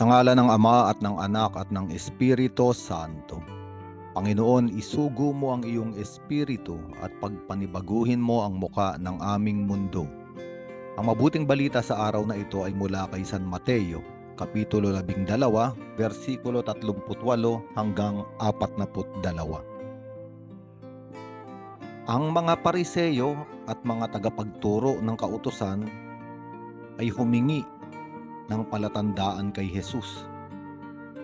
Sa ngala ng Ama at ng Anak at ng Espiritu Santo. Panginoon, isugo mo ang iyong espiritu at pagpanibaguhin mo ang muka ng aming mundo. Ang mabuting balita sa araw na ito ay mula kay San Mateo, Kapitulo 12, versikulo 38 hanggang 42. Ang mga pariseyo at mga tagapagturo ng kautusan ay humingi ng palatandaan kay Jesus.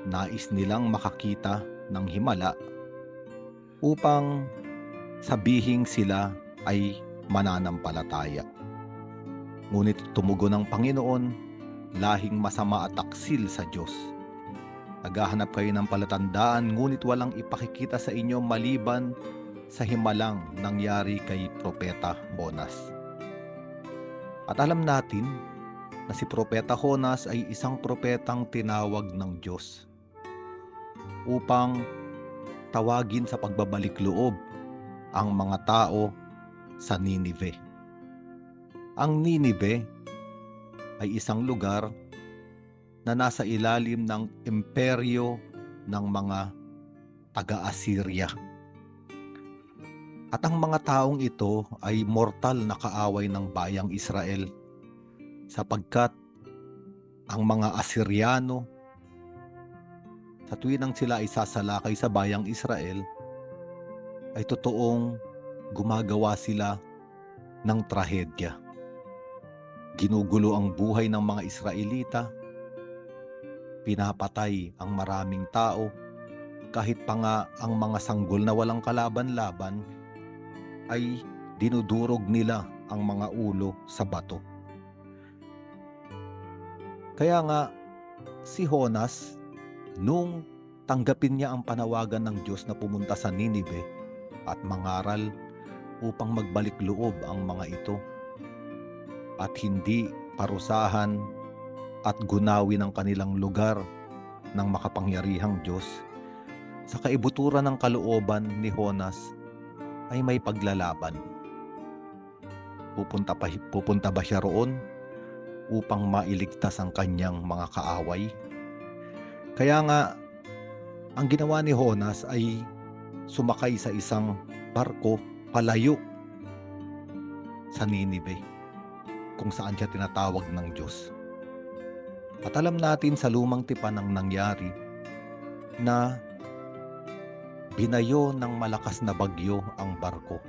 Nais nilang makakita ng himala upang sabihing sila ay mananampalataya. Ngunit tumugon ng Panginoon, lahing masama at taksil sa Diyos. Naghahanap kayo ng palatandaan ngunit walang ipakikita sa inyo maliban sa himalang nangyari kay Propeta Honas. At alam natin na si Propeta Honas ay isang propetang tinawag ng Diyos upang tawagin sa pagbabalik loob ang mga tao sa Ninive. Ang Ninive ay isang lugar na nasa ilalim ng imperyo ng mga taga-Assyria. At ang mga taong ito ay mortal na kaaway ng bayang Israel sapagkat ang mga Asyriano sa tuwing sila ay sasalakay sa bayang Israel, ay totoong gumagawa sila ng trahedya. Ginugulo ang buhay ng mga Israelita, pinapatay ang maraming tao, kahit pa nga ang mga sanggol na walang kalaban-laban ay dinudurog nila ang mga ulo sa bato. Kaya nga si Honas nung tanggapin niya ang panawagan ng Diyos na pumunta sa Ninive at mangaral upang magbalik loob ang mga ito at hindi parusahan at gunawin ang kanilang lugar ng makapangyarihang Diyos. Sa kaibuturan ng kalooban ni Honas ay may paglalaban. Pupunta, pa, pupunta ba siya roon upang mailigtas ang kanyang mga kaaway? Kaya nga, ang ginawa ni Honas ay sumakay sa isang barko palayo sa Ninive kung saan siya tinatawag ng Diyos. At alam natin sa lumang tipan ang nangyari na binayo ng malakas na bagyo ang barko.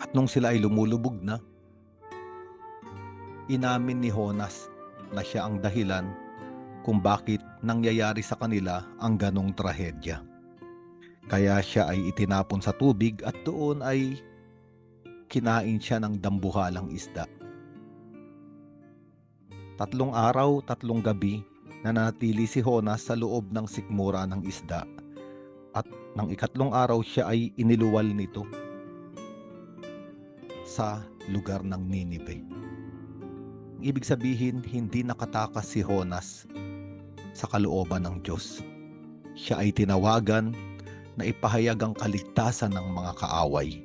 At nung sila ay lumulubog na, inamin ni Honas na siya ang dahilan kung bakit nangyayari sa kanila ang ganong trahedya. Kaya siya ay itinapon sa tubig at doon ay kinain siya ng dambuhalang isda. Tatlong araw, tatlong gabi, nanatili si Honas sa loob ng sikmura ng isda. At ng ikatlong araw siya ay iniluwal nito sa lugar ng Ninive. Ibig sabihin, hindi nakatakas si Honas sa kalooban ng Diyos. Siya ay tinawagan na ipahayag ang kaligtasan ng mga kaaway.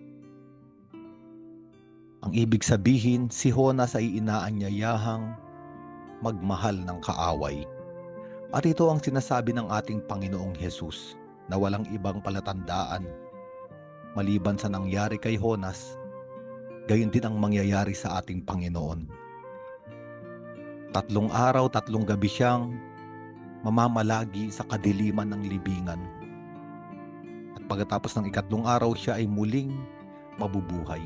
Ang ibig sabihin, si Honas ay inaanyayahang magmahal ng kaaway. At ito ang sinasabi ng ating Panginoong Hesus na walang ibang palatandaan. Maliban sa nangyari kay Honas, gayon din ang mangyayari sa ating Panginoon. Tatlong araw, tatlong gabi siyang mamamalagi sa kadiliman ng libingan. At pagkatapos ng ikatlong araw siya ay muling mabubuhay.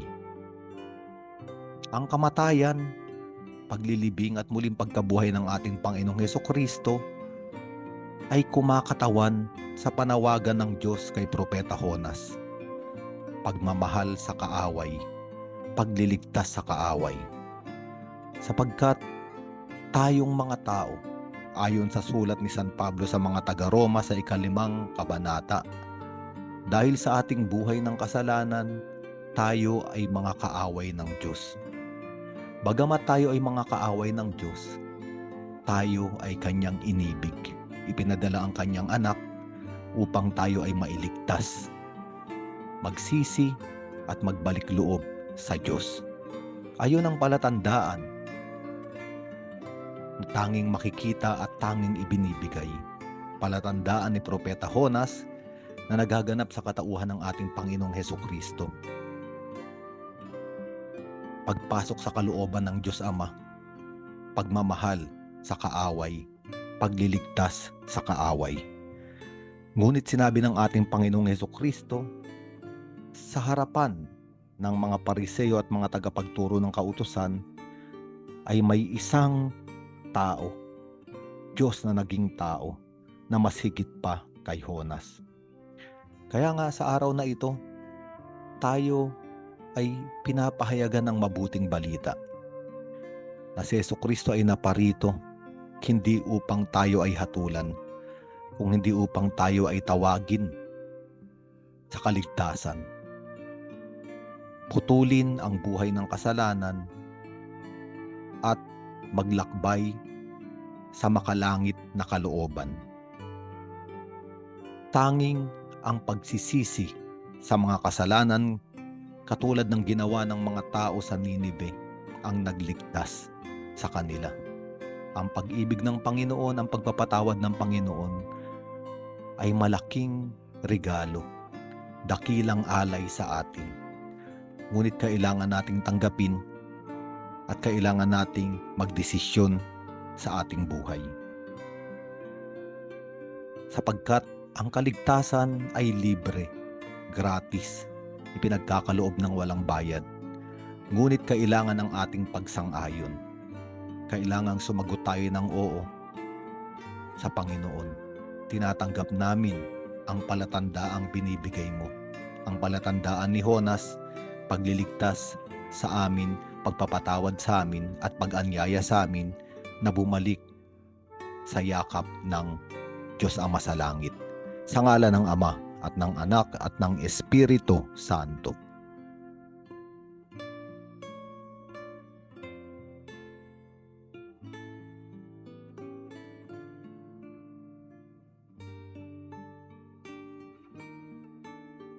Ang kamatayan, paglilibing at muling pagkabuhay ng ating Panginoong Heso Kristo ay kumakatawan sa panawagan ng Diyos kay Propeta Honas. Pagmamahal sa kaaway, pagliligtas sa kaaway. Sapagkat tayong mga tao, ayon sa sulat ni San Pablo sa mga taga-Roma sa ikalimang kabanata, dahil sa ating buhay ng kasalanan, tayo ay mga kaaway ng Diyos. Bagamat tayo ay mga kaaway ng Diyos, tayo ay kanyang inibig. Ipinadala ang kanyang anak upang tayo ay mailigtas, magsisi at magbalik loob sa Diyos. Ayon ang palatandaan tanging makikita at tanging ibinibigay. Palatandaan ni Propeta Honas na nagaganap sa katauhan ng ating Panginoong Heso Kristo. Pagpasok sa kalooban ng Diyos Ama, pagmamahal sa kaaway, pagliligtas sa kaaway. Ngunit sinabi ng ating Panginoong Heso Kristo sa harapan ng mga pariseyo at mga tagapagturo ng kautusan ay may isang tao, Diyos na naging tao, na mas higit pa kay Honas. Kaya nga sa araw na ito, tayo ay pinapahayagan ng mabuting balita na si Yeso Kristo ay naparito hindi upang tayo ay hatulan, kung hindi upang tayo ay tawagin sa kaligtasan. Putulin ang buhay ng kasalanan at maglakbay sa makalangit na kalooban. Tanging ang pagsisisi sa mga kasalanan katulad ng ginawa ng mga tao sa Ninive ang nagligtas sa kanila. Ang pag-ibig ng Panginoon, ang pagpapatawad ng Panginoon ay malaking regalo, dakilang alay sa atin. Ngunit kailangan nating tanggapin at kailangan nating magdesisyon sa ating buhay. Sapagkat ang kaligtasan ay libre, gratis, ipinagkakaloob ng walang bayad. Ngunit kailangan ang ating pagsang-ayon. Kailangang sumagot tayo ng oo sa Panginoon. Tinatanggap namin ang palatandaang binibigay mo. Ang palatandaan ni Honas, pagliligtas sa amin, pagpapatawad sa amin at pag-anyaya sa amin na bumalik sa yakap ng Diyos Ama sa langit. Sa ngala ng Ama at ng Anak at ng Espiritu Santo.